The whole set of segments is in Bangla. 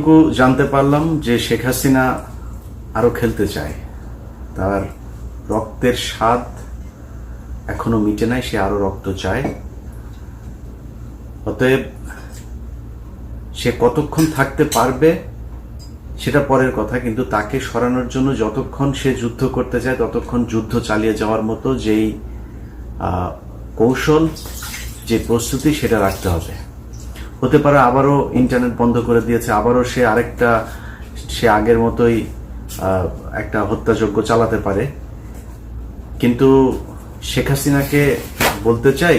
এতটুকু জানতে পারলাম যে শেখ হাসিনা আরও খেলতে চায়। তার রক্তের স্বাদ এখনও মিটে নাই, সে আরও রক্ত চায়। অতএব সে কতক্ষণ থাকতে পারবে সেটা পরের কথা, কিন্তু তাকে সরানোর জন্য যতক্ষণ সে যুদ্ধ করতে চায়, ততক্ষণ যুদ্ধ চালিয়ে যাওয়ার মতো যেই কৌশল, যে প্রস্তুতি, সেটা রাখতে হবে। হতে পারে আবারও ইন্টারনেট বন্ধ করে দিয়েছে, আবারও সে আরেকটা, সে আগের মতোই একটা হত্যাযজ্ঞ চালাতে পারে। কিন্তু শেখ হাসিনাকে বলতে চাই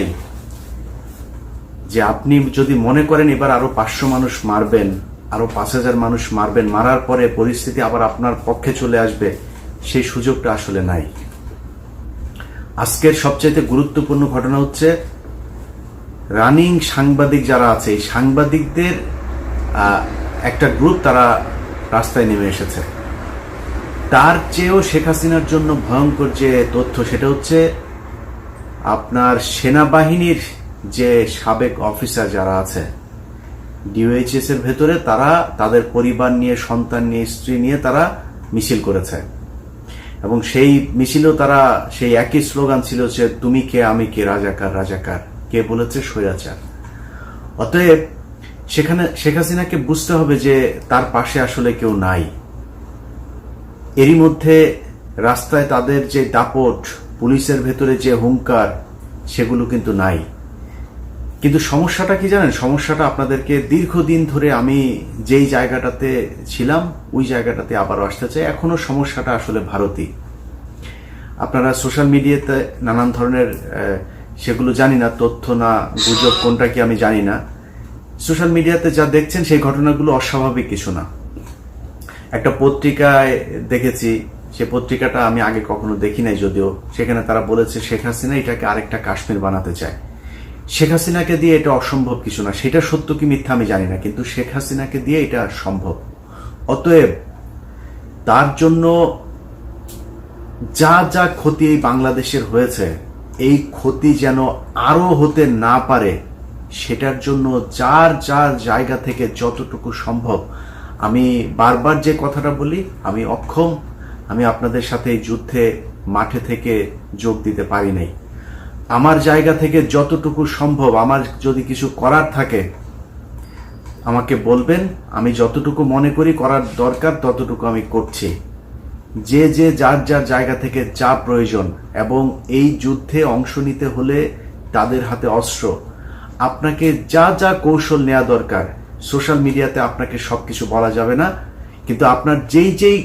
যে আপনি যদি মনে করেন এবার আরও পাঁচশো মানুষ মারবেন, আরও পাঁচ হাজার মানুষ মারবেন, মারার পরে পরিস্থিতি আবার আপনার পক্ষে চলে আসবে, সেই সুযোগটা আসলে নাই। আজকের সবচাইতে গুরুত্বপূর্ণ ঘটনা হচ্ছে রানিং সাংবাদিক যারা আছে, এই সাংবাদিকদের একটা গ্রুপ তারা রাস্তায় নেমে এসেছে। তার চেয়েও শেখ হাসিনার জন্য ভয়ঙ্কর যে তথ্য, সেটা হচ্ছে আপনার সেনাবাহিনীর যে সাবেক অফিসার যারা আছে ডিওএইচএস এর ভেতরে তারা তাদের পরিবার নিয়ে, সন্তান নিয়ে, স্ত্রী নিয়ে তারা মিছিল করেছে। এবং সেই মিছিলেও তারা, সেই একই স্লোগান ছিল যে, তুমি কে, আমি কে, রাজাকার রাজাকার। কে বলেছে স্বৈরাচার। অতএব সেখানে শেখ হাসিনাকে বুঝতে হবে যে তার পাশে আসলে কেউ নাই। এরই মধ্যে রাস্তায় তাদের যে দাপট, পুলিশের ভেতরে যে হুঙ্কার, সেগুলো কিন্তু নাই। কিন্তু সমস্যাটা কি জানেন? সমস্যাটা আপনাদেরকে দীর্ঘদিন ধরে আমি যেই জায়গাটাতে ছিলাম, ওই জায়গাটাতে আবারও আসতে চাই। এখনও সমস্যাটা আসলে ভারতী আপনারা সোশ্যাল মিডিয়াতে নানান ধরনের সেগুলো জানি না, তথ্য না, গুজব কোনটা কি আমি জানি না। সোশ্যাল মিডিয়াতে যা দেখছেন সেই ঘটনাগুলো অস্বাভাবিক কিছু না। একটা পত্রিকায় দেখেছি, সে পত্রিকাটা আমি আগে কখনো দেখি নাই যদিও। সেখানে তারা বলেছে, শেখ হাসিনা এটাকে আরেকটা কাশ্মীর বানাতে চায়। শেখ হাসিনাকে দিয়ে এটা অসম্ভব কিছু না। সেটা সত্য কি মিথ্যা আমি জানি না, কিন্তু শেখ হাসিনাকে দিয়ে এটা সম্ভব। অতএব তার জন্য যা যা ক্ষতি এই বাংলাদেশের হয়েছে এই ক্ষতি যেন আরও হতে না পারে, সেটার জন্য যার যার জায়গা থেকে যতটুকু সম্ভব, আমি বারবার যে কথাটা বলি, আমি অক্ষম, আমি আপনাদের সাথে এই যুদ্ধে মাঠে থেকে যোগ দিতে পারি নাই। আমার জায়গা থেকে যতটুকু সম্ভব, আমার যদি কিছু করার থাকে, আমাকে বলবেন, আমি যতটুকু মনে করি করার দরকার, ততটুকু আমি করছি। যে যে যার যার জায়গা থেকে যা প্রয়োজন এবং এই যুদ্ধে অংশ নিতে হলে তাদের হাতে অস্ত্র। আপনাকে যা যা কৌশল নেওয়া দরকার, সোশ্যাল মিডিয়াতে আপনাকে সব কিছু বলা যাবে না, কিন্তু আপনার যেই যেই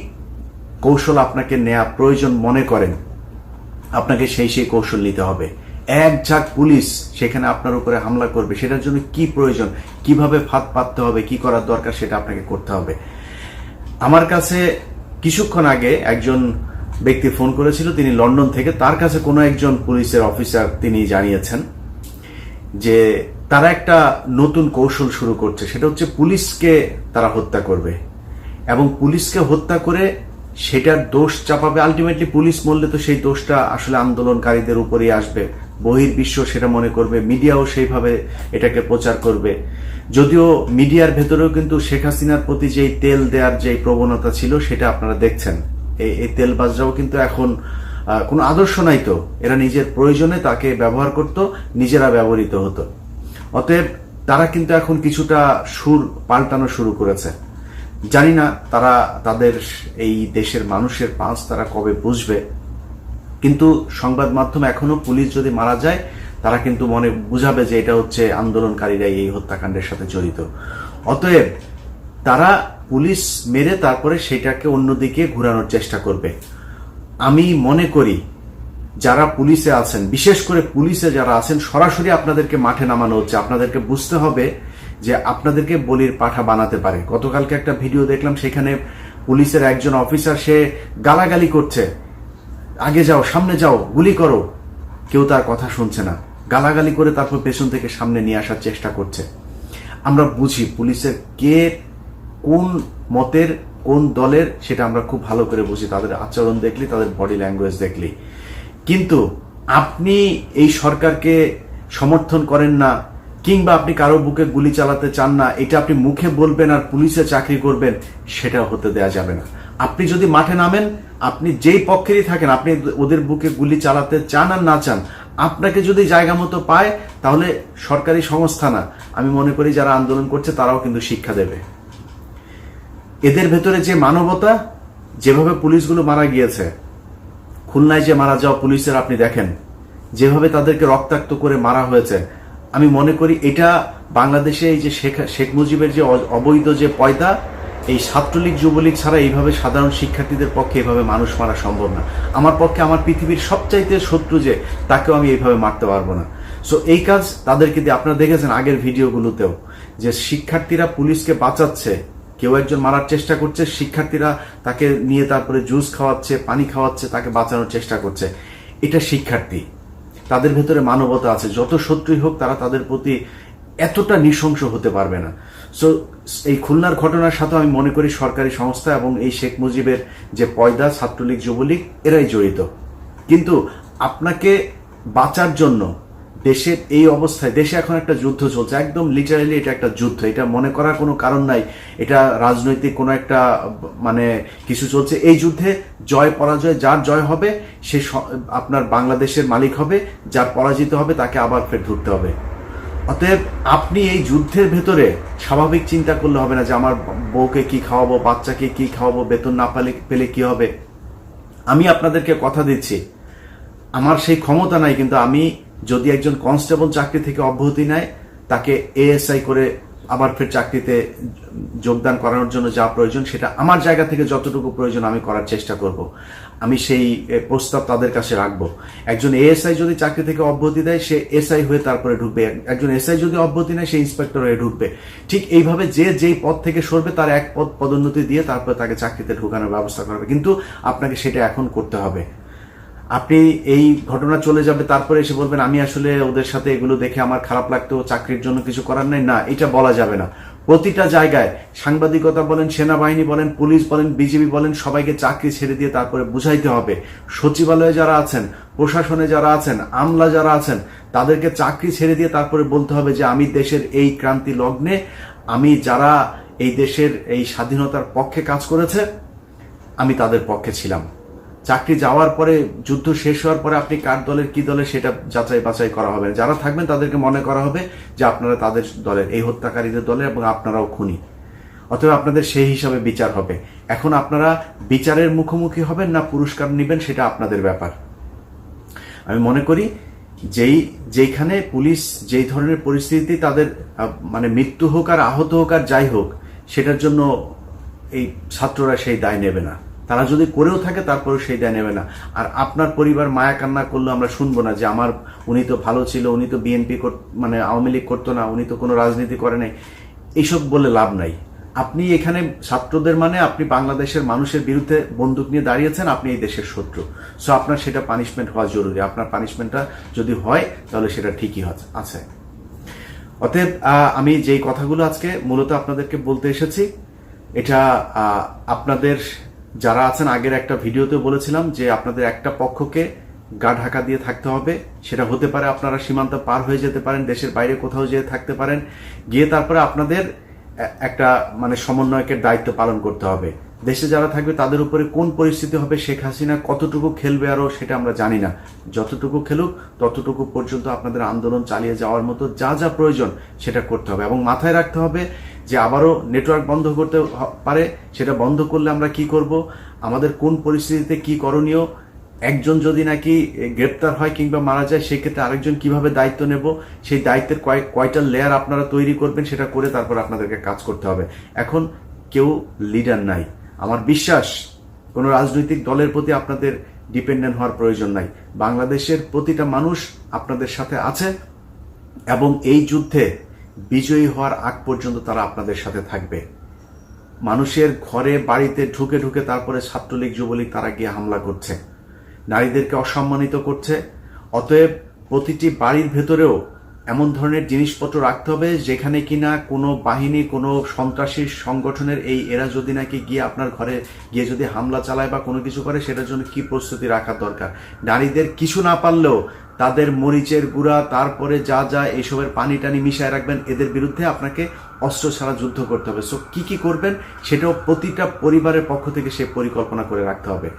কৌশল আপনাকে নেওয়া প্রয়োজন মনে করেন, আপনাকে সেই সেই কৌশল নিতে হবে। এক ঝাঁক পুলিশ সেখানে আপনার উপরে হামলা করবে, সেটার জন্য কি প্রয়োজন, কীভাবে ফাঁদ পাততে হবে, কি করার দরকার সেটা আপনাকে করতে হবে। আমার কাছে কিছুক্ষণ আগে একজন ব্যক্তি ফোন করেছিল, তিনি লন্ডন থেকে। তার কাছে কোনো একজন পুলিশের অফিসার তিনি জানিয়েছেন যে তারা একটা নতুন কৌশল শুরু করছে। সেটা হচ্ছে পুলিশকে তারা হত্যা করবে। এবং পুলিশকে হত্যা করে সেটার দোষ চাপাবে। আলটিমেটলি পুলিশ মরলে তো সেই দোষটা আসলে আন্দোলনকারীদের উপরেই আসবে। বহির্বিশ্ব সেটা মনে করবে, মিডিয়াও সেইভাবে এটাকে প্রচার করবে। যদিও মিডিয়ার ভেতরেও কিন্তু শেখ হাসিনার প্রতি যেই তেল দেওয়ার যে প্রবণতা ছিল, সেটা আপনারা দেখছেন। এই এই তেলবাজরাও কিন্তু এখন কোনো আদর্শ নাই তো। এরা নিজের প্রয়োজনে তাকে ব্যবহার করত, নিজেরা ব্যবহৃত হতো। অতএব তারা কিন্তু এখন কিছুটা সুর পাল্টানো শুরু করেছে। জানি না তারা, তাদের এই দেশের মানুষের পাঁচ তারা কবে বুঝবে। কিন্তু সংবাদ মাধ্যম এখনও পুলিশ যদি মারা যায়, তারা কিন্তু মনে বুঝাবে যে এটা হচ্ছে আন্দোলনকারীরাই এই হত্যাকাণ্ডের সাথে জড়িত। অতএব তারা পুলিশ মেরে তারপরে সেটাকে অন্যদিকে ঘুরানোর চেষ্টা করবে। আমি মনে করি যারা পুলিশে আছেন, বিশেষ করে পুলিশে যারা আছেন, সরাসরি আপনাদেরকে মাঠে নামানো হচ্ছে। আপনাদেরকে বুঝতে হবে যে আপনাদেরকে বলির পাঠা বানাতে পারে। গতকালকে একটা ভিডিও দেখলাম, সেখানে পুলিশের একজন অফিসার সে গালাগালি করছে। আগে যাও, সামনে যাও, গুলি করো। কেউ তার কথা শুনছে না। গালাগালি করে তারপর পেছন থেকে সামনে নিয়ে আসার চেষ্টা করছে। আমরা বুঝি পুলিশের কে কোন মতের, কোন দলের, সেটা আমরা খুব ভালো করে বুঝি। তাদের আচরণ দেখলি, তাদের বডি ল্যাঙ্গুয়েজ দেখলি। কিন্তু আপনি এই সরকারকে সমর্থন করেন না, কিংবা আপনি কারও বুকে গুলি চালাতে চান না, এটা আপনি মুখে বলবেন আর পুলিশে চাকরি করবেন, সেটা হতে দেয়া যাবে না। আপনি যদি মাঠে নামেন, আপনি যেই পক্ষেরই থাকেন, আপনি ওদের বুকে গুলি চালাতে চান আর না চান, আপনাকে যদি জায়গা মতো পায়, তাহলে সরকারি সংস্থা না। আমি মনে করি যারা আন্দোলন করছে, তারাও কিন্তু শিক্ষা দেবে। এদের ভেতরে যে মানবতা, যেভাবে পুলিশগুলো মারা গিয়েছে, খুলনায় যে মারা যাওয়া পুলিশের আপনি দেখেন, যেভাবে তাদেরকে রক্তাক্ত করে মারা হয়েছে, আমি মনে করি এটা বাংলাদেশে এই যে শেখ শেখ মুজিবের যে অবৈধ যে পয়দা এই ছাত্রলীগ যুবলীগ ছাড়া এইভাবে সাধারণ শিক্ষার্থীদের পক্ষে এইভাবে মানুষ মারা সম্ভব না। আমার পক্ষে আমার পৃথিবীর সবচাইতে শত্রু যে, তাকেও আমি এইভাবে মারতে পারব না। সো এই কাজ তাদেরকে দিয়ে আপনারা দেখেছেন আগের ভিডিওগুলোতেও, যে শিক্ষার্থীরা পুলিশকে বাঁচাচ্ছে, কেউ একজন মারার চেষ্টা করছে, শিক্ষার্থীরা তাকে নিয়ে তারপরে জুস খাওয়াচ্ছে, পানি খাওয়াচ্ছে, তাকে বাঁচানোর চেষ্টা করছে। এটা শিক্ষার্থী। তাদের ভেতরে মানবতা আছে। যত শত্রুই হোক, তারা তাদের প্রতি এতটা নৃশংস হতে পারবে না। সো এই খুলনার ঘটনার সাথে আমি মনে করি সরকারি সংস্থা এবং এই শেখ মুজিবের যে পয়দা, ছাত্রলীগ, যুবলীগ, এরাই জড়িত। কিন্তু আপনাকে বাঁচার জন্য দেশের এই অবস্থায়, দেশে এখন একটা যুদ্ধ চলছে, একদম লিটারালি এটা একটা যুদ্ধ। এটা মনে করার কোনো কারণ নাই, এটা রাজনৈতিক কোনো একটা মানে কিছু চলছে। এই যুদ্ধে জয়, পরাজয় যার জয় হবে সে আপনার বাংলাদেশের মালিক হবে, যার পরাজিত হবে, তাকে আবার ফের ধরতে হবে। অতএব আপনি এই যুদ্ধের ভেতরে স্বাভাবিক চিন্তা করলে হবে না যে আমার বউকে কি খাওয়াবো, বাচ্চাকে কি খাওয়াবো, বেতন না পেলে পেলে কি হবে? আমি আপনাদেরকে কথা দিচ্ছি। আমার সেই ক্ষমতা নাই, কিন্তু আমি যদি একজন কনস্টেবল চাকরি থেকে অব্যাহতি নেয়, তাকে এএসআই করে আবার ফের চাকরিতে যোগদান করানোর জন্য যা প্রয়োজন, সেটা আমার জায়গা থেকে যতটুকু প্রয়োজন আমি করার চেষ্টা করব। আমি সেই প্রস্তাব তাদের কাছে রাখব। একজন এএসআই যদি চাকরি থেকে অব্যাহতি দেয়, সে এসআই হয়ে তারপরে ঢুকবে। একজন এসআই যদি অব্যাহতি নেয়, সে ইন্সপেক্টর হয়ে ঢুকবে। ঠিক এইভাবে যে যেই পদ থেকে সরবে, তার এক পদ পদোন্নতি দিয়ে তারপরে তাকে চাকরিতে ঢোকানোর ব্যবস্থা করবে কিন্তু আপনাকে সেটা এখন করতে হবে। আপনি এই ঘটনা চলে যাবে, তারপরে এসে বলবেন, আমি আসলে ওদের সাথে এগুলো দেখে আমার খারাপ লাগতো, চাকরির জন্য কিছু করার নাই। না, এটা বলা যাবে না। প্রতিটা জায়গায় সাংবাদিকতা বলেন, সেনাবাহিনী বলেন, পুলিশ বলেন বিজেপি বলেন, সবাইকে চাকরি ছেড়ে দিয়ে তারপরে বুঝাইতে হবে। সচিবালয়ে যারা আছেন, প্রশাসনে যারা আছেন, আমলা যারা আছেন, তাদেরকে চাকরি ছেড়ে দিয়ে তারপরে বলতে হবে যে, আমি দেশের এই ক্রান্তি লগ্নে, আমি যারা এই দেশের এই স্বাধীনতার পক্ষে কাজ করেছে, আমি তাদের পক্ষে ছিলাম। চাকরি যাওয়ার পরে, যুদ্ধ শেষ হওয়ার পরে আপনি কার দলের কি দলের সেটা যাচাই বাছাই করা হবে? যারা থাকবেন তাদেরকে মনে করা হবে যে আপনারা তাদের দলের, এই হত্যাকারীদের দলের এবং আপনারাও খুনি। অতএব আপনাদের সেই হিসাবে বিচার হবে। এখন আপনারা বিচারের মুখোমুখি হবেন না পুরস্কার নেবেন সেটা আপনাদের ব্যাপার। আমি মনে করি যেই, যেইখানে পুলিশ যেই ধরনের পরিস্থিতি তাদের মানে মৃত্যু হোক আর আহত হোক আর যাই হোক, সেটার জন্য এই ছাত্ররা সেই দায় নেবে না। তারা যদি করেও থাকে, তারপরেও সেই দায় নেবে না। আর আপনার পরিবার মায়া কান্না করলে আমরা শুনব না যে আমার, উনি তো ভালো ছিল, উনি তো বিএনপি মানে আওয়ামী লীগ করতো না, উনি তো কোনো রাজনীতি করে নাই। এইসব বলে লাভ নাই। আপনি এখানে ছাত্রদের মানে আপনি বাংলাদেশের মানুষের বিরুদ্ধে বন্দুক নিয়ে দাঁড়িয়েছেন, আপনি এই দেশের শত্রু। সো আপনার সেটা পানিশমেন্ট হওয়া জরুরি। আপনার পানিশমেন্টটা যদি হয়, তাহলে সেটা ঠিকই আছে। অতএব আমি যেই কথাগুলো আজকে মূলত আপনাদেরকে বলতে এসেছি, এটা আপনাদের যারা আছেন, আগের একটা ভিডিওতে বলেছিলাম যে আপনাদের একটা পক্ষকে গা ঢাকা দিয়ে থাকতে হবে। সেটা হতে পারে আপনারা সীমান্ত পার হয়ে যেতে পারেন, দেশের বাইরে কোথাও যেয়ে থাকতে পারেন। গিয়ে তারপরে আপনাদের একটা মানে সমন্বয়কের দায়িত্ব পালন করতে হবে। দেশে যারা থাকবে, তাদের উপরে কোন পরিস্থিতি হবে, শেখ হাসিনা কতটুকু খেলবে আরও সেটা আমরা জানি না। যতটুকু খেলুক, ততটুকু পর্যন্ত আপনাদের আন্দোলন চালিয়ে যাওয়ার মতো যা যা প্রয়োজন, সেটা করতে হবে। এবং মাথায় রাখতে হবে যে আবারও নেটওয়ার্ক বন্ধ করতে পারে, সেটা বন্ধ করলে আমরা কি করব? আমাদের কোন পরিস্থিতিতে কি করণীয়? একজন যদি নাকি গ্রেপ্তার হয় কিংবা মারা যায়, সেক্ষেত্রে আরেকজন কীভাবে দায়িত্ব নেব? সেই দায়িত্বের কয়েক কয়টা লেয়ার আপনারা তৈরি করবেন সেটা করে তারপর আপনাদেরকে কাজ করতে হবে। এখন কেউ লিডার নাই। আমার বিশ্বাস, কোনো রাজনৈতিক দলের প্রতি আপনাদের ডিপেন্ডেন্ট হওয়ার প্রয়োজন নাই। বাংলাদেশের প্রতিটা মানুষ আপনাদের সাথে আছে এবং এই যুদ্ধে বিজয়ী হওয়ার আগ পর্যন্ত তারা আপনাদের সাথে থাকবে। মানুষের ঘরে, বাড়িতে ঢুকে ঢুকে তারপরে ছাত্রলীগ, যুবলীগ তারা গিয়ে হামলা করছে। নারীদেরকে অসম্মানিত করছে। অতএব প্রতিটি বাড়ির ভেতরেও এমন ধরনের জিনিসপত্র রাখতে হবে যেখানে কিনা কোনো বাহিনী, কোনো সন্ত্রাসী সংগঠনের এই এরা যদি নাকি গিয়ে আপনার ঘরে গিয়ে যদি হামলা চালায় বা কোনো কিছু করে, সেটার জন্য কি প্রস্তুতি রাখা দরকার? নারীদের কিছু না পারলেও তাদের মরিচের গুঁড়া, তারপরে যা যা এইসবের পানি টানি মিশায় রাখবেন, এদের বিরুদ্ধে আপনাকে অস্ত্র ছাড়া যুদ্ধ করতে হবে। সো কি কি করবেন সেটাও প্রতিটা পরিবারের পক্ষ থেকে সে পরিকল্পনা করে রাখতে হবে।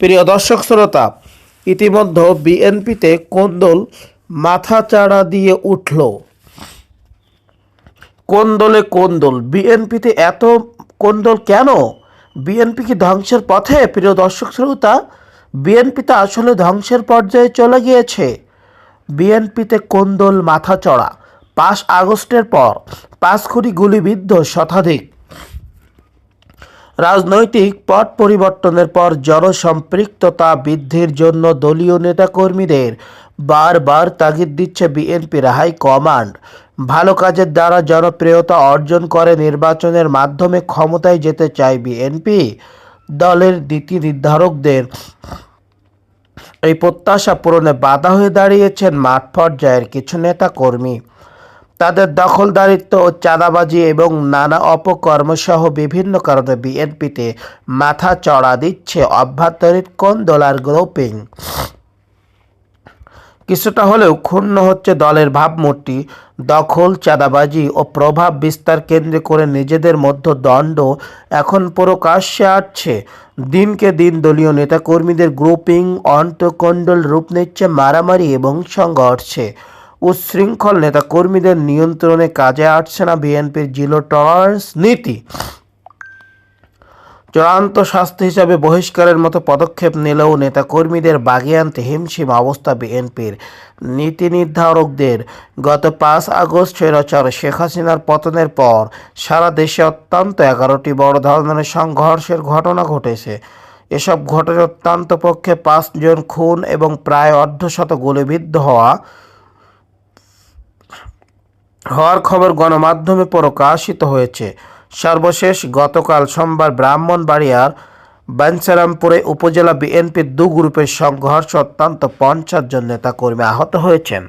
প্রিয় দর্শক শ্রোতা, ইতিমধ্যে বিএনপিতে কোন্দল মাথা চাড়া দিয়ে উঠল। কোন দলে কোন কোন্দল, বিএনপিতে এত কোন্দল কেন? বিএনপি কি ধ্বংসের পথে? প্রিয় দর্শক শ্রোতা বিএনপিতে আসলে ধ্বংসের পর্যায়ে চলে গিয়েছে। বিএনপিতে কোন্দল মাথা চড়া পাঁচ আগস্টের পর পাঁচখুড়ি গুলিবিদ্ধ শতাধিক। রাজনৈতিক পট পরিবর্তনের পর জনসম্পৃক্ততা বৃদ্ধির জন্য দলীয় নেতাকর্মীদের বারবার তাগিদ দিচ্ছে বিএনপির হাই কমান্ড। ভালো কাজের দ্বারা জনপ্রিয়তা অর্জন করে নির্বাচনের মাধ্যমে ক্ষমতায় যেতে চায় বিএনপি। দলের নীতি নির্ধারকদের এই প্রত্যাশা পূরণে বাধা হয়ে দাঁড়িয়েছেন মাঠ পর্যায়ের কিছু নেতা কর্মী তাদের দখলদারিত্ব ও চাঁদাবাজি এবং নানা অপকর্মসহ বিভিন্ন কারণে বিএনপিতে মাথা চড়া দিচ্ছে অভ্যন্তরীণ কোন দলার গ্রুপিং। কিছুটা হলেও ক্ষুণ্ণ হচ্ছে দলের ভাবমূর্তি, দখল, চাঁদাবাজি ও প্রভাব বিস্তার কেন্দ্রে করে নিজেদের মধ্যে দ্বন্দ্ব এখন প্রকাশ্যে আসছে। দিনকে দিন দলীয় নেতাকর্মীদের গ্রুপিং, অন্তকণ্ডল রূপ নিচ্ছে মারামারি এবং সংঘর্ষে। উচ্ছৃঙ্খল নেতাকর্মীদের নিয়ন্ত্রণে কাজে আসছে না বিএনপির জিরো টলারেন্স নীতি। চূড়ান্ত শাস্তি হিসাবে বহিষ্কারের মতো পদক্ষেপ নিলেও নেতাকর্মীদের বাগিয়ে আনতে হিমশিম অবস্থা বিএনপির। নীতি নির্ধারকদের গত পাঁচ আগস্ট স্বৈরাচার শেখ হাসিনার পতনের পর সারা দেশে অত্যন্ত এগারোটি বড় ধরনের সংঘর্ষের ঘটনা ঘটেছে। এসব ঘটনায় অত্যন্ত পক্ষে পাঁচজন খুন এবং প্রায় অর্ধশত গুলিবিদ্ধ হওয়া হওয়ার খবর গণমাধ্যমে প্রকাশিত হয়েছে। সর্বশেষ গতকাল সোমবার ব্রাহ্মণবাড়িয়ার বাঞ্ছারামপুরে উপজেলা বিএনপির দু গ্রুপের সংঘর্ষ অত্যন্ত পঞ্চাশ জন নেতাকর্মী আহত হয়েছেন।